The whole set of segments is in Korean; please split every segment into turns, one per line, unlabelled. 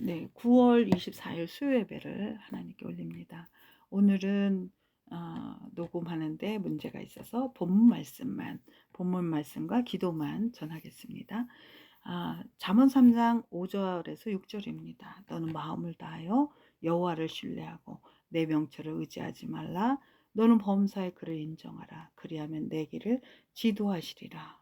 네, 9월 24일 수요 예배를 하나님께 올립니다. 오늘은 어, 녹음하는데 문제가 있어서 본문 말씀만, 본문 말씀과 기도만 전하겠습니다. 아, 잠언 3장 5절에서 6절입니다. 너는 마음을 다하여 여호와를 신뢰하고 내 명철을 의지하지 말라. 너는 범사의 그를 인정하라. 그리하면 내 길을 지도하시리라.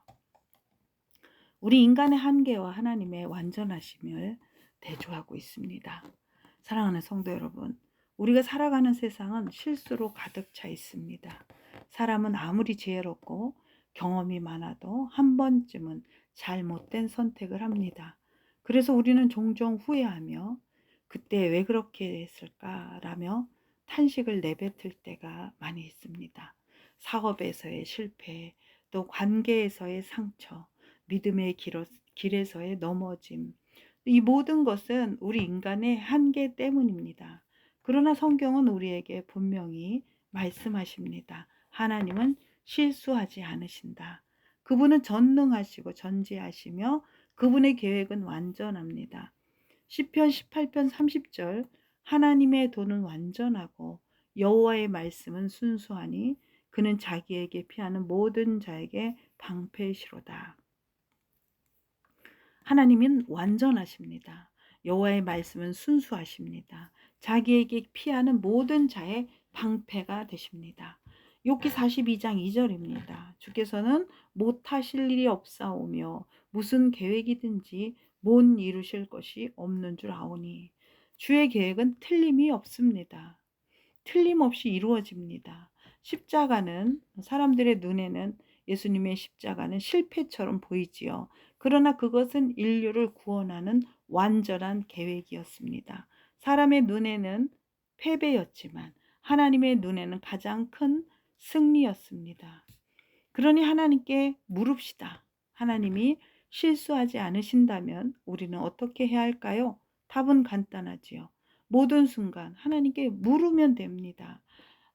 우리 인간의 한계와 하나님의 완전하심을 대조하고 있습니다. 사랑하는 성도 여러분, 우리가 살아가는 세상은 실수로 가득 차 있습니다. 사람은 아무리 지혜롭고 경험이 많아도 한 번쯤은 잘못된 선택을 합니다. 그래서 우리는 종종 후회하며 그때 왜 그렇게 했을까라며 탄식을 내뱉을 때가 많이 있습니다. 사업에서의 실패, 또 관계에서의 상처, 믿음의 길에서의 넘어짐, 이 모든 것은 우리 인간의 한계 때문입니다. 그러나 성경은 우리에게 분명히 말씀하십니다. 하나님은 실수하지 않으신다. 그분은 전능하시고 전지하시며 그분의 계획은 완전합니다. 시편 18편 30절 하나님의 도는 완전하고 여호와의 말씀은 순수하니 그는 자기에게 피하는 모든 자에게 방패시로다. 하나님은 완전하십니다. 여호와의 말씀은 순수하십니다. 자기에게 피하는 모든 자의 방패가 되십니다. 욥기 42장 2절입니다. 주께서는 못하실 일이 없사오며 무슨 계획이든지 못 이루실 것이 없는 줄 아오니 주의 계획은 틀림이 없습니다. 틀림없이 이루어집니다. 십자가는 사람들의 눈에는 예수님의 십자가는 실패처럼 보이지요. 그러나 그것은 인류를 구원하는 완전한 계획이었습니다. 사람의 눈에는 패배였지만 하나님의 눈에는 가장 큰 승리였습니다. 그러니 하나님께 물읍시다. 하나님이 실수하지 않으신다면 우리는 어떻게 해야 할까요? 답은 간단하지요. 모든 순간 하나님께 물으면 됩니다.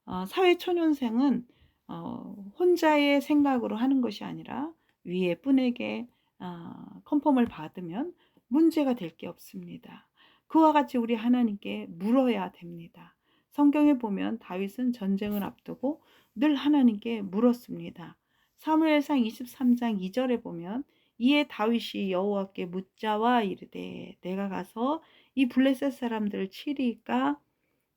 어, 사회초년생은 어, 혼자의 생각으로 하는 것이 아니라 위에 분에게 어, 컨펌을 받으면 문제가 될 게 없습니다. 그와 같이 우리 하나님께 물어야 됩니다. 성경에 보면 다윗은 전쟁을 앞두고 늘 하나님께 물었습니다. 사무엘상 23장 2절에 보면 이에 다윗이 여호와께 묻자와 이르되 내가 가서 이 블레셋 사람들을 치리까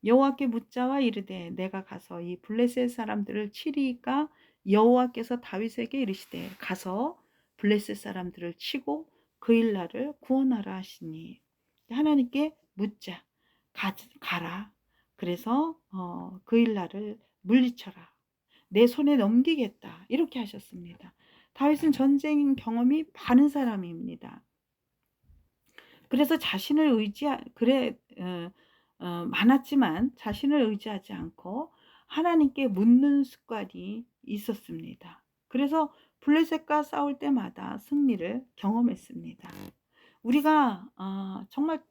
여호와께 묻자와 이르되 내가 가서 이 블레셋 사람들을 치리까? 여호와께서 다윗에게 이르시되 가서 블레셋 사람들을 치고 그 일날을 구원하라 하시니. 하나님께 묻자. 가, 가라. 그래서 어, 그 일날을 물리쳐라. 내 손에 넘기겠다. 이렇게 하셨습니다. 다윗은 전쟁 경험이 많은 사람입니다. 그래서 자신을 의지 그래 어, 어, 많았지만 자신을 의지하지 않고 하나님께 묻는 습관이 있었습니다. 그래서 블레셋과 싸울 때마다 승리를 경험했습니다. 우리가 어, 정말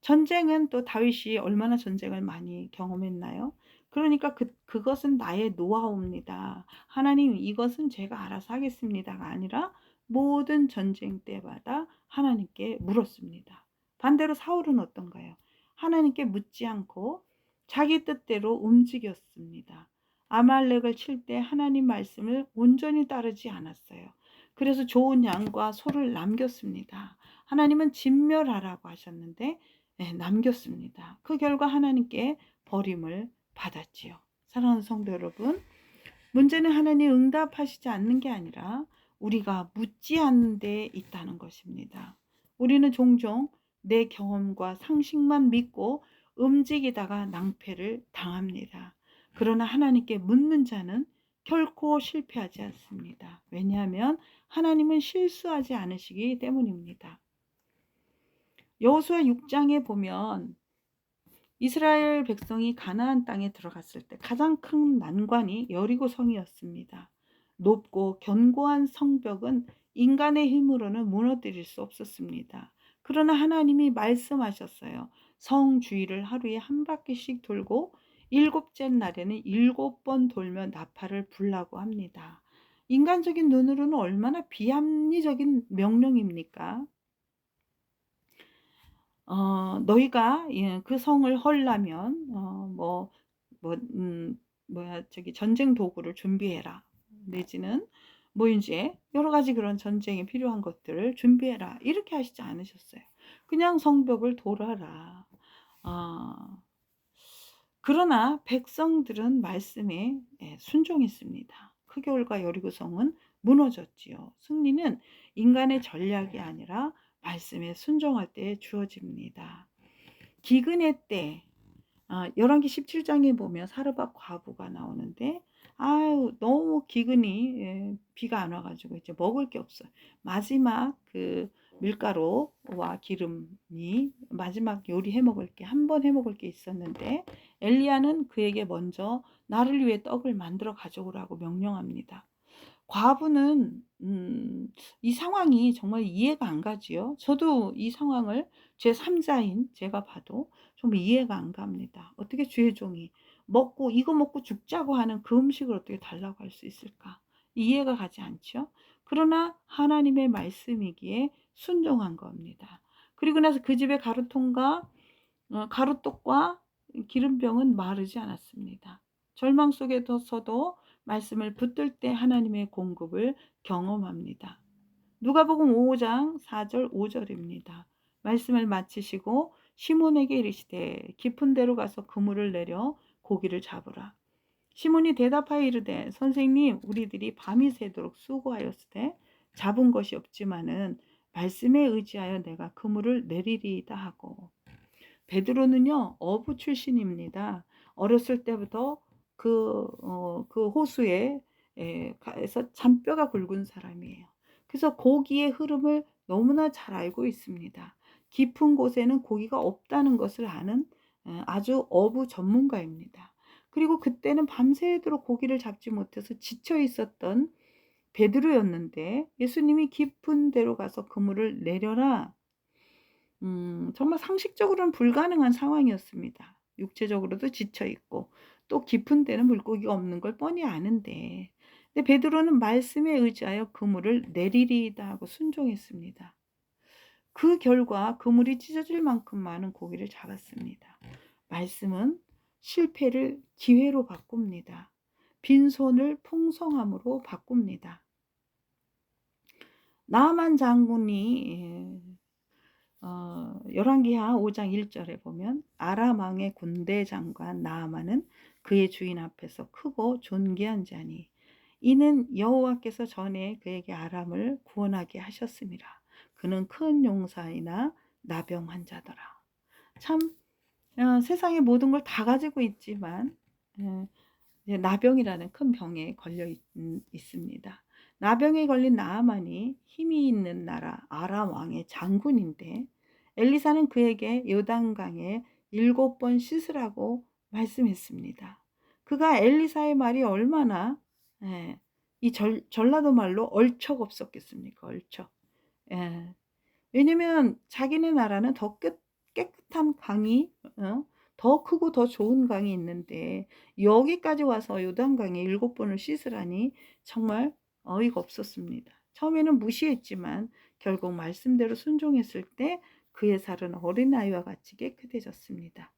전쟁은 또 다윗이 얼마나 전쟁을 많이 경험했나요? 그러니까 그, 그것은 나의 노하우입니다. 하나님 이것은 제가 알아서 하겠습니다가 아니라 모든 전쟁 때마다 하나님께 물었습니다. 반대로 사울은 어떤가요? 하나님께 묻지 않고 자기 뜻대로 움직였습니다. 아말렉을 칠 때 하나님 말씀을 온전히 따르지 않았어요. 그래서 좋은 양과 소를 남겼습니다. 하나님은 진멸하라고 하셨는데 네, 남겼습니다. 그 결과 하나님께 버림을 받았지요. 사랑하는 성도 여러분, 문제는 하나님 응답하시지 않는 게 아니라 우리가 묻지 않는 데 있다는 것입니다. 우리는 종종 내 경험과 상식만 믿고 움직이다가 낭패를 당합니다. 그러나 하나님께 묻는 자는 결코 실패하지 않습니다. 왜냐하면 하나님은 실수하지 않으시기 때문입니다. 여호수아 6장에 보면 이스라엘 백성이 가나안 땅에 들어갔을 때 가장 큰 난관이 여리고 성이었습니다. 높고 견고한 성벽은 인간의 힘으로는 무너뜨릴 수 없었습니다. 그러나 하나님이 말씀하셨어요. 성 주위를 하루에 한 바퀴씩 돌고 일곱째 날에는 일곱 번 돌며 나팔을 불라고 합니다. 인간적인 눈으로는 얼마나 비합리적인 명령입니까? 어 너희가 예그 성을 헐려면 어 뭐 뭐 음 뭐야 저기 "전쟁 도구를 준비해라." 내지는 뭐 인제 여러 가지 그런 전쟁에 필요한 것들을 준비해라. 이렇게 하시지 않으셨어요. 그냥 성벽을 돌아라. 아 그러나 백성들은 말씀에 예 순종했습니다. 크게올과 여리고성은 무너졌지요. 승리는 인간의 전략이 아니라 말씀에 순종할 때 주어집니다. 기근의 때아 열왕기 17장에 보면 사르밧 과부가 나오는데 아유 너무 기근이 예 비가 안 와 가지고 이제 먹을 게 없어요. 마지막 그 밀가루와 기름이 마지막 요리해 먹을 게 한 번 해 먹을 게 있었는데 엘리야는 그에게 먼저 나를 위해 떡을 만들어 가져오라고 명령합니다. 과부는 음 이 상황이 정말 이해가 안 가지요. 저도 이 상황을 제 3 자인 제가 봐도 정말 이해가 안 갑니다. 어떻게 주의 종이 먹고 이거 먹고 죽자고 하는 그 음식을 어떻게 달라고 할 수 있을까? 이해가 가지 않죠. 그러나 하나님의 말씀이기에 순종한 겁니다. 그리고 나서 그 집의 가루통과 어 가루떡과 기름병은 마르지 않았습니다. 절망 속에서도 말씀을 붙들 때 하나님의 공급을 경험합니다. 누가복음 5장 4절 5절입니다. 말씀을 마치시고 시몬에게 이르시되 깊은 데로 가서 그물을 내려 고기를 잡으라. 시몬이 대답하여 이르되 선생님 우리들이 밤이 새도록 수고하였으되 잡은 것이 없지만은 말씀에 의지하여 내가 그물을 내리리이다 하고 베드로는요 어부 출신입니다. 어렸을 때부터 그, 어, 그 호수에 에, 가서 잔뼈가 굵은 사람이에요. 그래서 고기의 흐름을 너무나 잘 알고 있습니다. 깊은 곳에는 고기가 없다는 것을 아는 에, 아주 어부 전문가입니다. 그리고 그때는 밤새도록 고기를 잡지 못해서 지쳐 있었던 베드로였는데 예수님이 깊은 데로 가서 그물을 내려라. 음, 정말 상식적으로는 불가능한 상황이었습니다. 육체적으로도 지쳐 있고 또 깊은 데는 물고기가 없는 걸 뻔히 아는데 근데 베드로는 말씀에 의지하여 그물을 내리리이다 하고 순종했습니다. 그 결과 그물이 찢어질 만큼 많은 고기를 잡았습니다. 말씀은 실패를 기회로 바꿉니다. 빈손을 풍성함으로 바꿉니다. 나만 장군이 예, 어, 열왕기하 5장 1절에 보면 아람 왕의 군대 장관 나아만은 그의 주인 앞에서 크고 존귀한 자니 이는 여호와께서 전에 그에게 아람을 구원하게 하셨습니다. 그는 큰 용사이나 나병 환자더라. 참 어, 세상의 모든 걸 다 가지고 있지만 예, 나병이라는 큰 병에 걸려 있, 습니다 나병에 걸린 나아만이 힘이 있는 나라 아람 왕의 장군인데 엘리사는 그에게 요단강에 일곱 번 씻으라고 말씀했습니다. 그가 엘리사의 말이 얼마나 예, 이 절, 전라도 말로 얼척 없었겠습니까? 얼척. 예. 왜냐면 자기네 나라는 더 깨, 깨끗한 강이 어? 더 크고 더 좋은 강이 있는데 여기까지 와서 요단강에 일곱 번을 씻으라니 정말 어이가 없었습니다. 처음에는 무시했지만 결국 말씀대로 순종했을 때 그의 살은 어린아이와 같이 깨끗해졌습니다.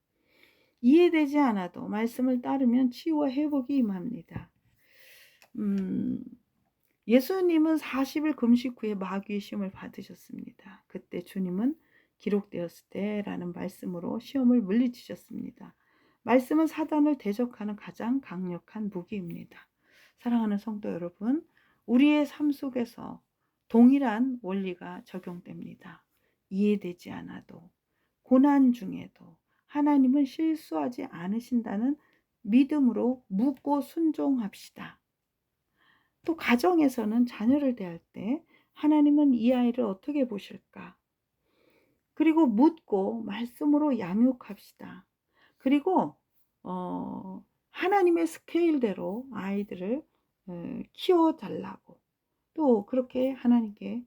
이해되지 않아도 말씀을 따르면 치유와 회복이 임합니다. 음, 예수님은 40일 금식 후에 마귀의 시험을 받으셨습니다. 그때 주님은 기록되었을 때라는 말씀으로 시험을 물리치셨습니다. 말씀은 사단을 대적하는 가장 강력한 무기입니다. 사랑하는 성도 여러분, 우리의 삶 속에서 동일한 원리가 적용됩니다. 이해되지 않아도, 고난 중에도, 하나님은 실수하지 않으신다는 믿음으로 묻고 순종합시다. 또 가정에서는 자녀를 대할 때 하나님은 이 아이를 어떻게 보실까? 그리고 묻고 말씀으로 양육합시다. 그리고 어, 하나님의 스케일대로 아이들을 어, 키워달라고 또 그렇게 하나님께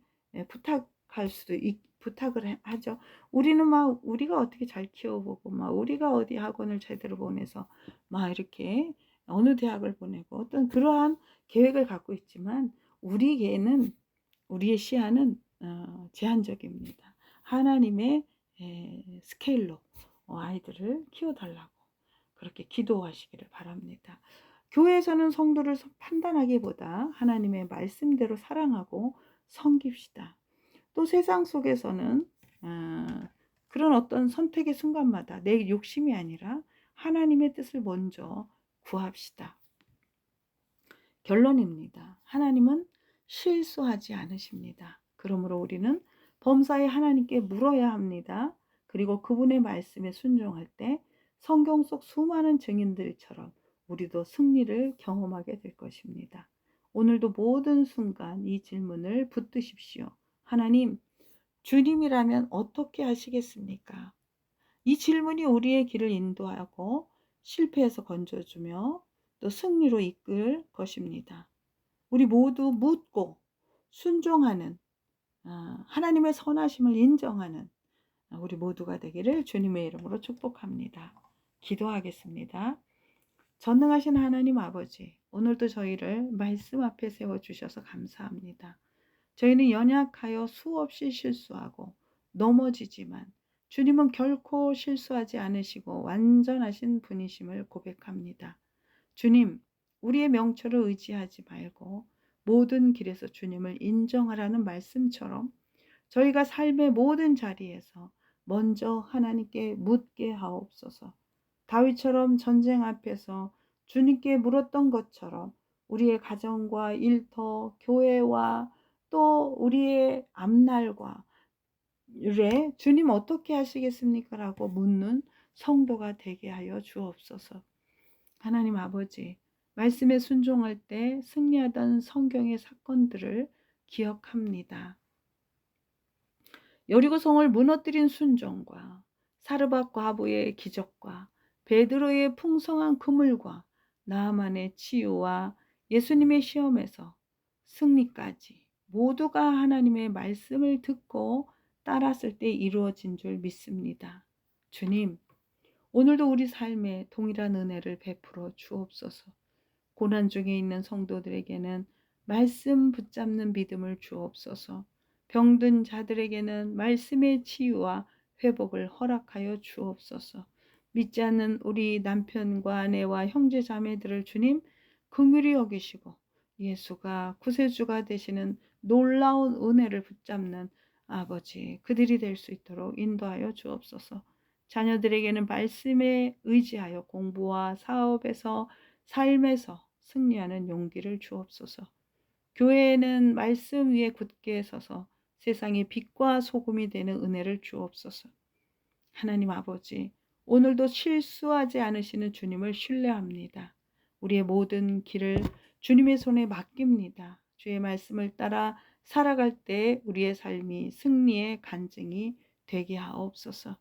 부탁할 수도 있, 부탁을 하죠. 우리는 막 우리가 어떻게 잘 키워보고 막 우리가 어디 학원을 제대로 보내서 막 이렇게 어느 대학을 보내고 어떤 그러한 계획을 갖고 있지만 우리에게는 우리의 시야는 어, 제한적입니다. 하나님의 스케일로 어, 아이들을 키워달라고 그렇게 기도하시기를 바랍니다. 교회에서는 성도를 서- 판단하기보다 하나님의 말씀대로 사랑하고 섬깁시다. 또 세상 속에서는 아, 그런 어떤 선택의 순간마다 내 욕심이 아니라 하나님의 뜻을 먼저 구합시다. 결론입니다. 하나님은 실수하지 않으십니다. 그러므로 우리는 범사에 하나님께 물어야 합니다. 그리고 그분의 말씀에 순종할 때 성경 속 수많은 증인들처럼 우리도 승리를 경험하게 될 것입니다. 오늘도 모든 순간 이 질문을 붙드십시오. 하나님, 주님이라면 어떻게 하시겠습니까? 이 질문이 우리의 길을 인도하고 실패에서 건져주며 또 승리로 이끌 것입니다. 우리 모두 묻고 순종하는 아, 하나님의 선하심을 인정하는 우리 모두가 되기를 주님의 이름으로 축복합니다. 기도하겠습니다. 전능하신 하나님 아버지, 오늘도 저희를 말씀 앞에 세워 주셔서 감사합니다. 저희는 연약하여 수없이 실수하고 넘어지지만 주님은 결코 실수하지 않으시고 완전하신 분이심을 고백합니다. 주님, 우리의 명철을 의지하지 말고 모든 길에서 주님을 인정하라는 말씀처럼 저희가 삶의 모든 자리에서 먼저 하나님께 묻게 하옵소서. 다윗처럼 전쟁 앞에서 주님께 물었던 것처럼 우리의 가정과 일터, 교회와 또 우리의 앞날과 래 주님 어떻게 하시겠습니까? 라고 묻는 성도가 되게 하여 주옵소서. 하나님 아버지, 말씀에 순종할 때 승리하던 성경의 사건들을 기억합니다. 여리고성을 무너뜨린 순종과 사르밧 과부의 기적과 베드로의 풍성한 그물과 나만의 치유와 예수님의 시험에서 승리까지 모두가 하나님의 말씀을 듣고 따랐을 때 이루어진 줄 믿습니다. 주님, 오늘도 우리 삶에 동일한 은혜를 베풀어 주옵소서. 고난 중에 있는 성도들에게는 말씀 붙잡는 믿음을 주옵소서. 병든 자들에게는 말씀의 치유와 회복을 허락하여 주옵소서. 믿지 않는 우리 남편과 아내와 형제 자매들을 주님 긍휼히 여기시고 예수가 구세주가 되시는 놀라운 은혜를 붙잡는 아버지 그들이 될 수 있도록 인도하여 주옵소서. 자녀들에게는 말씀에 의지하여 공부와 사업에서 삶에서 승리하는 용기를 주옵소서. 교회에는 말씀 위에 굳게 서서 세상의 빛과 소금이 되는 은혜를 주옵소서. 하나님 아버지, 오늘도 실수하지 않으시는 주님을 신뢰합니다. 우리의 모든 길을 주님의 손에 맡깁니다. 주의 말씀을 따라 살아갈 때 우리의 삶이 승리의 간증이 되게 하옵소서.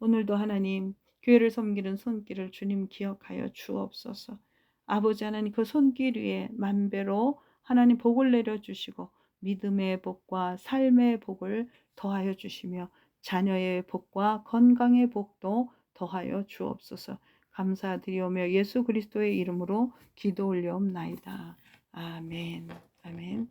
오늘도 하나님 교회를 섬기는 손길을 주님 기억하여 주옵소서. 아버지 하나님 그 손길 위에 만배로 하나님 복을 내려 주시고 믿음의 복과 삶의 복을 더하여 주시며 자녀의 복과 건강의 복도 더하여 주옵소서. 감사드리오며 예수 그리스도의 이름으로 기도 올려옵나이다. 아멘. 아멘.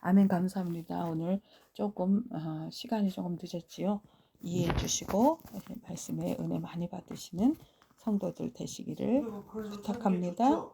아멘 감사합니다. 오늘 조금 어, 시간이 조금 늦었지요. 이해해 주시고 말씀에 은혜 많이 받으시는 성도들 되시기를 부탁합니다.